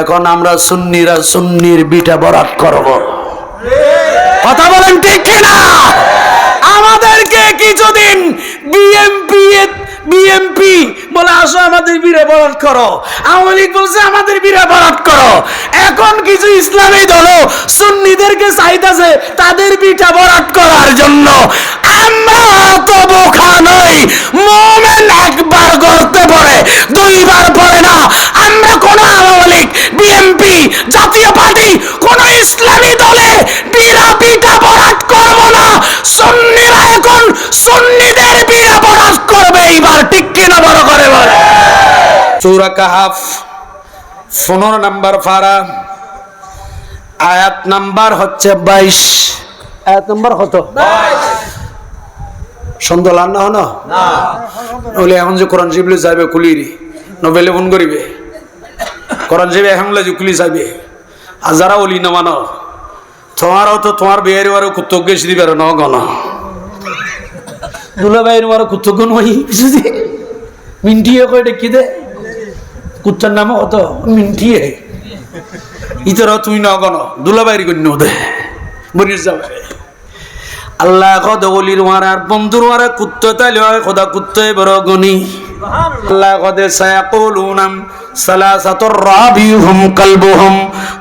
এখন আমরা সুন্নিরা সুন্নির বিটা বরাত করব। কথা বলেন ঠিক কিনা? আমাদেরকে কিছুদিন বিএমপি বিএমপি বলে আসো, আমাদের বিরে বরাত করো। আওয়ামী লীগ বলছে, আমাদের বিরে বরাত করো। এখন কিছু ইসলামী দল সুন্নিদেরকে চাইতেছে, তাদের বিটা বরাত করার জন্য। আমরা তো বোকা নই মোমেন একবার গড়তে পারে দুইবার পড়ে না আমরা কোন আওয়ামী লীগ বিএমপি জাতীয় পার্টি কোন দলে বিরা পিটা বরাত করব না। সুন্নিরা এখন সুন্নিদের বিরা বরাত করবে এইবার ঠিক কিনা বড় করে বলে। সূরা কাহাফ পনেরো নাম্বার ফারা আয়াত নাম্বার হচ্ছে বাইশ। আয়াত নাম্বার কত? সন্দেহ লান না হন বলে এখন যে কোরআন শিবলে যাবে কুলিরি নবেলে ফোন করিবে। কোরআন শিবে এখন যে কুলি যাবে আর যারা ওলি না মানো তোমারও তো তোমার বিয়ের বারো কুত্তজ্ঞ শ্রী বেরো, ন গণ। দুলা ভাইয়ের বারো কুত্তজ্ঞ নই বুঝলি মিন্টিয়ে কয় ডেকি দে। কুত্তার নাম কত মিন্টিয়ে। ইতর তুই ন গণ দুলা ভাইয়ের গণ্য দে। বনির যাবে আল্লাহ কদ বলির মারার বন্ধুর মারা কুত্ত তাইলে হয়, খোদা কুত্তই বড় গনি আল্লাহ কদ সায়াকুলুনা সালাসাতুর রাবিহুম কালবুহুম।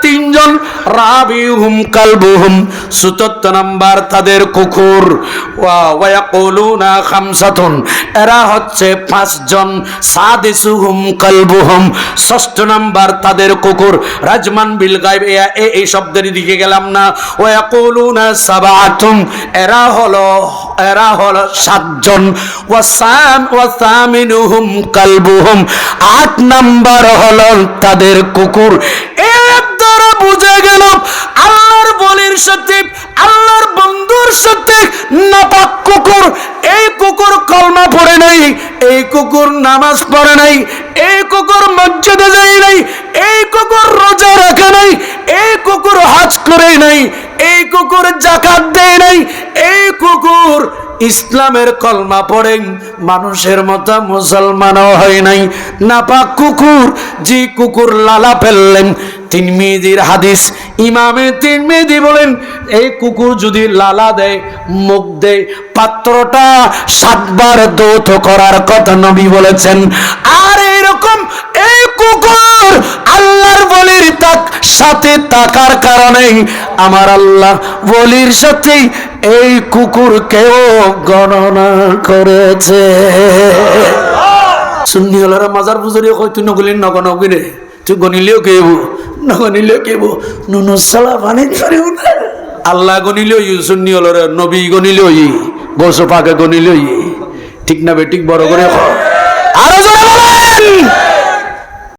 তিনজন রাবিহুম কালবুহুম চতুর্থ নাম্বার তাদের কুকুর। ওয়া ওয়ায়াকুলুনা খামসাতুন, এরা হচ্ছে পাঁচজন, সাদিসুহুম কালবুহুম, ষষ্ঠ নাম্বার তাদের কুকুর। রাজমান বিল এ- এ- এই শব্দের দিকে গেলাম না। ওয়ায়াকুলুনা সাবাতুন এরা হলো এরা হলো সাতজন। ওয়াসাম ওয়াসামিনুহুম কালবুহুম, আট নাম্বার হলো তাদের কুকুর। দ্বারা বুঝে গেল আল্লাহর বলির সাথে, আল্লাহর বন্ধুর সাথে নাপাক কুকুর, এই কুকুর কলমা পড়ে নাই, এই কুকুর নামাজ পড়ে নাই, এই কুকুর মসজিদে যায় নাই, এই কুকুর রোজা রাখে নাই, এই কুকুর হজ করে নাই, এই কুকুর জাকাত দেয় নাই, এই কুকুর ইসলামের কলমা পড়ে, মানুষের মতো মুসলমানও হয় নাই। নাপাক কুকুর, যে কুকুর লালা ফেললেন তিন মেয়েদের হাদিস। ইমামে তিন মেয়েদি বলেন, এই কুকুর যদি লালা দেয়, মুখ দেয়, পাত্রটা সাতবার দৌত করার কথা নবী বলেছেন। আর এইরকম এই কুকুর আল্লাহর বলির তাক, সাথে তাকার কারণে আমার আল্লাহ বলির সাথে এই কুকুরকেও গণনা করেছে। সুন্নি হলারা মাজার পুজোরে কই তুই নগলি নগ নগিরে তুই গনিলেও কেব নগনিলেও কেব নুনু সালা পানি ধরেও না আল্লাহ গনিলেও ই, সুন্নি হলারা নবী গনিলেও ই গোসফাকে গনিলেও ই। ঠিক না বেঠিক বড় করে কর